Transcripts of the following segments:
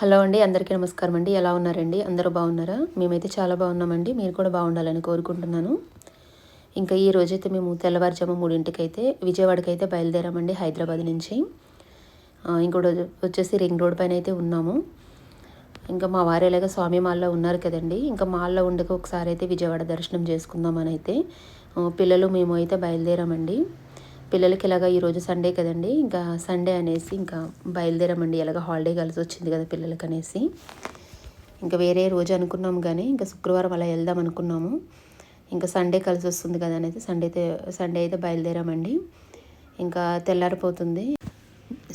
Hello అండి అందరికీ నమస్కారం అండి. ఎలా ఉన్నారండి? అందరూ బాగున్నారా? మేమైతే చాలా బాగున్నామండి. మీరు కూడా బాగుండాలని కోరుకుంటున్నాను. ఇంకా ఈ రోజైతే మేము తెల్లవారుజాము మూడింటికైతే విజయవాడకైతే విజయవాడకి అయితే బయలుదేరామండి హైదరాబాద్ నుంచి. ఇంకోటి వచ్చేసి రింగ్ రోడ్ పైన అయితే ఉన్నాము. ఇంకా మా వారు ఎలాగ స్వామి మాల్లో ఉన్నారు కదండి. ఇంకా మాల్లో ఉండక ఒకసారి అయితే విజయవాడ దర్శనం చేసుకుందామని అయితే పిల్లలు మేము అయితే బయలుదేరామండి. పిల్లలకి ఇలాగ ఈరోజు సండే కదండి ఇంకా సండే అనేసి ఇంకా బయలుదేరామండి. ఎలాగ హాలిడే కలిసి వచ్చింది కదా పిల్లలకి అనేసి. ఇంకా వేరే రోజు అనుకున్నాం కానీ ఇంకా శుక్రవారం అలా వెళ్దాం అనుకున్నాము. ఇంకా సండే కలిసి వస్తుంది కదా అనేది సండే అయితే సండే అయితే బయలుదేరామండి. ఇంకా తెల్లారిపోతుంది.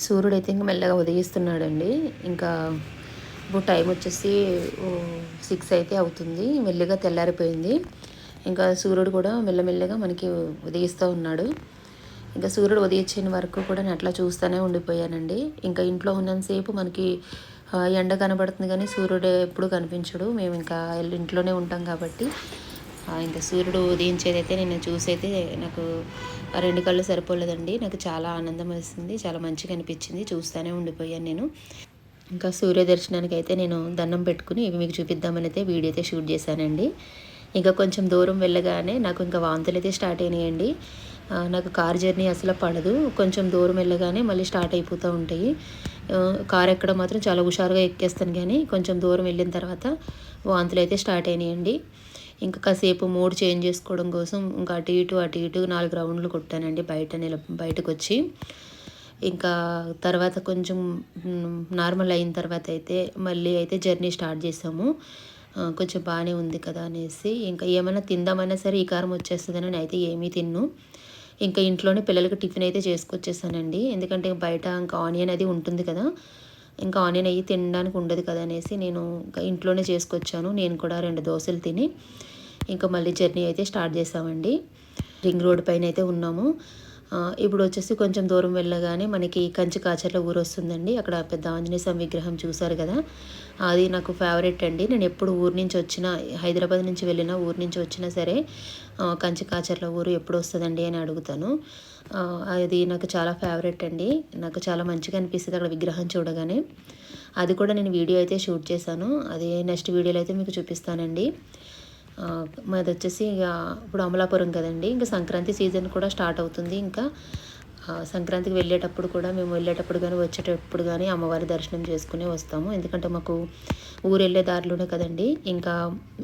సూర్యుడు అయితే ఇంకా మెల్లగా ఉదయిస్తున్నాడండి. ఇంకా ఇప్పుడు టైం వచ్చేసి సిక్స్ అయితే అవుతుంది. మెల్లగా తెల్లారిపోయింది. ఇంకా సూర్యుడు కూడా మెల్లమెల్లగా మనకి ఉదయిస్తూ ఉన్నాడు. ఇంకా సూర్యుడు ఉదయించిన వరకు కూడా నేను అట్లా చూస్తూనే ఉండిపోయానండి. ఇంకా ఇంట్లో ఉన్నంతసేపు మనకి ఎండ కనబడుతుంది కానీ సూర్యుడు ఎప్పుడు కనిపించడు. మేము ఇంకా ఇంట్లోనే ఉంటాం కాబట్టి ఇంకా సూర్యుడు ఉదయించేదైతే నేను చూసైతే నాకు రెండు కళ్ళు సరిపోలేదండి. నాకు చాలా ఆనందం వేసింది చాలా మంచిగా అనిపించింది. చూస్తూనే ఉండిపోయాను నేను. ఇంకా సూర్య దర్శనానికి అయితే నేను దండం పెట్టుకుని ఇవి మీకు చూపిద్దామని అయితే వీడియో అయితే షూట్ చేశానండి. ఇంకా కొంచెం దూరం వెళ్ళగానే నాకు ఇంకా వాంతులు అయితే స్టార్ట్ అయినాయండి. నాకు కార్ జర్నీ అసలు పడదు. కొంచెం దూరం వెళ్ళగానే మళ్ళీ స్టార్ట్ అయిపోతూ ఉంటాయి. కార్ ఎక్కడం మాత్రం చాలా హుషారుగా ఎక్కేస్తాను కానీ కొంచెం దూరం వెళ్ళిన తర్వాత వాంతులు అయితే స్టార్ట్ అయినాయండి. ఇంకా కాసేపు మూడ్ చేంజ్ చేసుకోవడం కోసం ఇంకా అటు ఇటు అటు ఇటు నాలుగు రౌండ్లు కొట్టానండి బయట నిల బయటకు వచ్చి ఇంకా తర్వాత కొంచెం నార్మల్ అయిన తర్వాత అయితే మళ్ళీ అయితే జర్నీ స్టార్ట్ చేసాము కొంచెం బాగానే ఉంది కదా అనేసి ఇంకా ఏమైనా తిందామన్నా సరే ఈ కారం వచ్చేస్తుందని అయితే ఏమీ తిన్ను. ఇంకా ఇంట్లోనే పిల్లలకి టిఫిన్ అయితే చేసుకొచ్చేసానండి. ఎందుకంటే బయట ఇంకా ఆనియన్ అది ఉంటుంది కదా. ఇంకా ఆనియన్ అయ్యి తినడానికి ఉండదు కదా అనేసి నేను ఇంకా ఇంట్లోనే చేసుకొచ్చాను. నేను కూడా రెండు దోశలు తిని ఇంకా మళ్ళీ జర్నీ అయితే స్టార్ట్ చేసామండి. రింగ్ రోడ్ పైన అయితే ఉన్నాము. ఇప్పుడు వచ్చేసి కొంచెం దూరం వెళ్ళగానే మనకి కంచి కాచర్ల ఊరు వస్తుందండి. అక్కడ పెద్ద ఆంజనేయ స్వామి విగ్రహం చూశారు కదా. అది నాకు ఫేవరెట్ అండి. నేను ఎప్పుడు ఊరు నుంచి వచ్చినా హైదరాబాద్ నుంచి వెళ్ళినా ఊరు నుంచి వచ్చినా సరే కంచి కాచర్ల ఊరు ఎప్పుడు వస్తుందండి అని అడుగుతాను. అది నాకు చాలా ఫేవరెట్ అండి. నాకు చాలా మంచిగా అనిపిస్తుంది అక్కడ విగ్రహం చూడగానే. అది కూడా నేను వీడియో అయితే షూట్ చేశాను. అది నెక్స్ట్ వీడియోలో అయితే మీకు చూపిస్తానండి. మాది వచ్చేసి ఇక ఇప్పుడు అమలాపురం కదండి. ఇంకా సంక్రాంతి సీజన్ కూడా స్టార్ట్ అవుతుంది. ఇంకా సంక్రాంతికి వెళ్ళేటప్పుడు కూడా మేము వెళ్ళేటప్పుడు కానీ వచ్చేటప్పుడు కానీ అమ్మవారి దర్శనం చేసుకునే వస్తాము. ఎందుకంటే మాకు ఊరు వెళ్ళే దారిలోనే కదండి. ఇంకా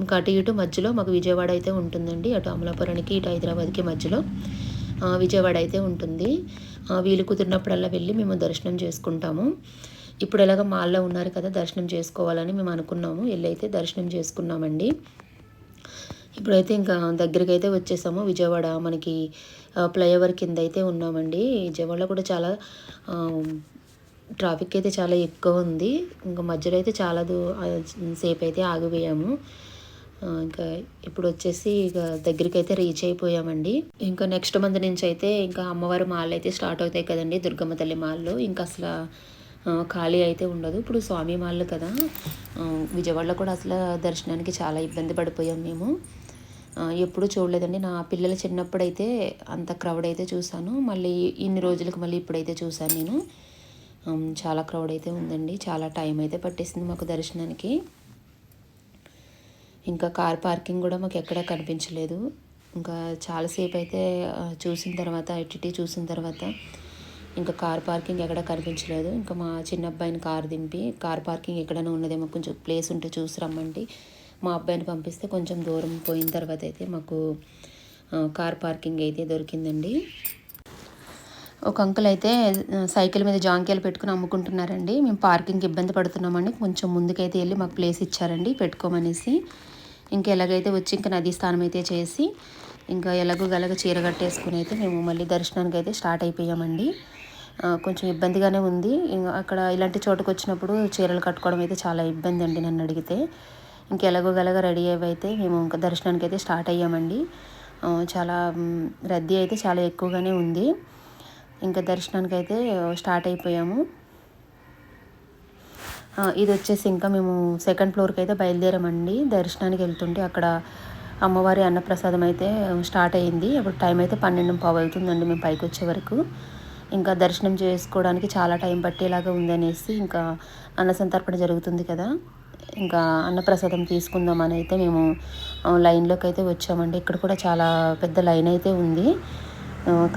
ఇంకా అటు ఇటు మధ్యలో మాకు విజయవాడ అయితే ఉంటుందండి. అటు అమలాపురానికి ఇటు హైదరాబాద్కి మధ్యలో విజయవాడ అయితే ఉంటుంది. వీలు కుదిరినప్పుడల్లా వెళ్ళి మేము దర్శనం చేసుకుంటాము. ఇప్పుడు ఎలాగ మాల్లో ఉన్నారు కదా దర్శనం చేసుకోవాలని మేము అనుకున్నాము. వెళ్ళైతే దర్శనం చేసుకున్నామండి. ఇప్పుడైతే ఇంకా దగ్గరికి అయితే వచ్చేసాము. విజయవాడ మనకి ఫ్లైఓవర్ కింద అయితే ఉన్నామండి. విజయవాడలో కూడా చాలా ట్రాఫిక్ అయితే చాలా ఎక్కువ ఉంది ఇంకా మధ్యలో అయితే చాలా దూ సేపు అయితే ఆగిపోయాము. ఇంకా ఇప్పుడు వచ్చేసి ఇక దగ్గరికి అయితే రీచ్ అయిపోయామండి. ఇంకా నెక్స్ట్ మంత్ నుంచి అయితే ఇంకా అమ్మవారి మాల్ అయితే స్టార్ట్ అవుతాయి కదండి దుర్గమ్మ తల్లి మాల్లో. ఇంకా అసలు ఖాళీ అయితే ఉండదు. ఇప్పుడు స్వామి మాల్ కదా విజయవాడలో కూడా అసలు దర్శనానికి చాలా ఇబ్బంది పడిపోయాం మేము. ఎప్పుడు చూడలేదండి. నా పిల్లలు చిన్నప్పుడైతే అంత క్రౌడ్ అయితే చూసాను మళ్ళీ ఇన్ని రోజులకు మళ్ళీ ఇప్పుడైతే చూసాను నేను. చాలా క్రౌడ్ అయితే ఉందండి. చాలా టైం అయితే పట్టేసింది మాకు దర్శనానికి. ఇంకా కార్ పార్కింగ్ కూడా మాకు ఎక్కడా కనిపించలేదు. ఇంకా చాలాసేపు అయితే చూసిన తర్వాత ఎట్టి చూసిన తర్వాత ఇంకా కార్ పార్కింగ్ ఎక్కడ కనిపించలేదు. ఇంకా మా చిన్న అబ్బాయిని కార్ దింపి కార్ పార్కింగ్ ఎక్కడైనా ఉన్నదేమో కొంచెం ప్లేస్ ఉంటే చూసి రమ్మండి. మా అబ్బాయిని పంపిస్తే కొంచెం దూరం పోయిన తర్వాత అయితే మాకు కార్ పార్కింగ్ అయితే దొరికిందండి. ఒక అంకుల్ అయితే సైకిల్ మీద జాంకాయలు పెట్టుకుని అమ్ముకుంటున్నారండి. మేము పార్కింగ్కి ఇబ్బంది పడుతున్నామండి. కొంచెం ముందుకైతే వెళ్ళి మాకు ప్లేస్ ఇచ్చారండి పెట్టుకోమనేసి. ఇంకా ఎలాగైతే వచ్చి ఇంకా నదీ స్నానం అయితే చేసి ఇంకా ఎలాగో గలగ చీర కట్టేసుకుని అయితే మేము మళ్ళీ దర్శనానికి అయితే స్టార్ట్ అయిపోయామండి. కొంచెం ఇబ్బందిగానే ఉంది. అక్కడ ఇలాంటి చోటుకు వచ్చినప్పుడు చీరలు కట్టుకోవడం అయితే చాలా ఇబ్బంది అండి నన్ను అడిగితే. ఇంకెలాగోగలగా రెడీ అయితే మేము ఇంకా దర్శనానికి అయితే స్టార్ట్ అయ్యామండి. చాలా రద్దీ అయితే చాలా ఎక్కువగానే ఉంది. ఇంకా దర్శనానికి అయితే స్టార్ట్ అయిపోయాము. ఇది వచ్చేసి ఇంకా మేము సెకండ్ ఫ్లోర్కి అయితే బయలుదేరామండి. దర్శనానికి వెళ్తుంటే అక్కడ అమ్మవారి అన్నప్రసాదం అయితే స్టార్ట్ అయ్యింది అప్పుడు టైం అయితే పన్నెండు పావు అవుతుందండి మేము పైకి వచ్చే వరకు. ఇంకా దర్శనం చేసుకోవడానికి చాలా టైం పట్టేలాగా ఉందనేసి ఇంకా అన్న సంతర్పణ జరుగుతుంది కదా. ఇంకా అన్నప్రసాదం తీసుకుందామని అయితే మేము లైన్లోకి అయితే వచ్చామండి. ఇక్కడ కూడా చాలా పెద్ద లైన్ అయితే ఉంది.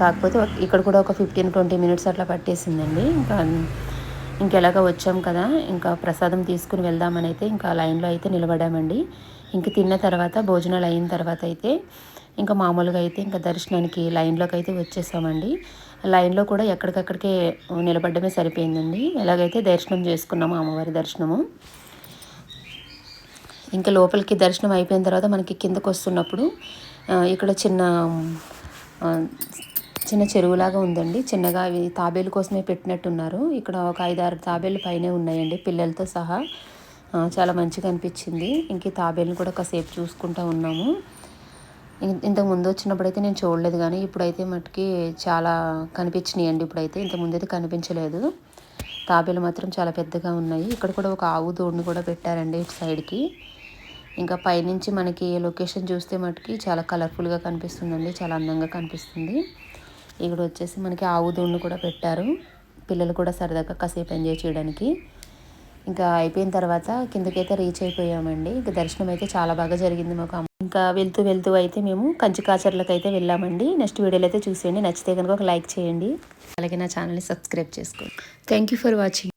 కాకపోతే ఇక్కడ కూడా ఒక ఫిఫ్టీన్ ట్వంటీ మినిట్స్ అట్లా పట్టేసిందండి. ఇంకా ఇంకెలాగ వచ్చాం కదా ఇంకా ప్రసాదం తీసుకుని వెళ్దామని అయితే ఇంకా లైన్లో అయితే నిలబడామండి. ఇంక తిన్న తర్వాత భోజనాలు అయిన తర్వాత అయితే ఇంకా మామూలుగా అయితే ఇంకా దర్శనానికి లైన్లోకి అయితే వచ్చేసామండి. లైన్లో కూడా ఎక్కడికక్కడికే నిలబడ్డమే సరిపోయిందండి. ఎలాగైతే దర్శనం చేసుకున్నాము అమ్మవారి దర్శనము. ఇంకా లోపలికి దర్శనం అయిపోయిన తర్వాత మనకి కిందకు వస్తున్నప్పుడు ఇక్కడ చిన్న చిన్న చెరువులాగా ఉందండి. చిన్నగా అవి తాబేలు కోసమే పెట్టినట్టున్నారు. ఇక్కడ ఒక ఐదారు తాబేలు పైనే ఉన్నాయండి. పిల్లలతో సహా చాలా మంచిగా అనిపించింది. ఇంక తాబేలను తాబేలుని కూడా కాసేపు చూసుకుంటూ ఉన్నాము. ఇంతకు ముందు వచ్చినప్పుడు అయితే నేను చూడలేదు కానీ ఇప్పుడైతే మటుకి చాలా కనిపించినాయి అండి ఇప్పుడైతే. ఇంతకుముందు అయితే కనిపించలేదు. తాబేలు మాత్రం చాలా పెద్దగా ఉన్నాయి. ఇక్కడ కూడా ఒక ఆవు దూడని కూడా పెట్టారండి ఇటు సైడ్కి. ఇంకా పైనుంచి మనకి లొకేషన్ చూస్తే మటుకి చాలా కలర్ఫుల్గా కనిపిస్తుందండి. చాలా అందంగా కనిపిస్తుంది. ఇక్కడ వచ్చేసి మనకి ఆవు దూడని కూడా పెట్టారు. పిల్లలు కూడా సరదాగా కాసేపు ఎంజాయ్ చేయడానికి. ఇంకా అయిపోయిన తర్వాత కిందకైతే రీచ్ అయిపోయామండి. ఇంకా దర్శనం అయితే చాలా బాగా జరిగింది మాకు. అమ్మ- ఇంకా వెళ్తూ వెళ్తూ అయితే మేము కంచికాచర్లకు అయితే వెళ్ళామండి. నెక్స్ట్ వీడియోలో అయితే చూసేయండి. నచ్చితే కనుక ఒక లైక్ చేయండి. అలాగే నా ఛానల్ని సబ్స్క్రైబ్ చేసుకోండి. Thank you for watching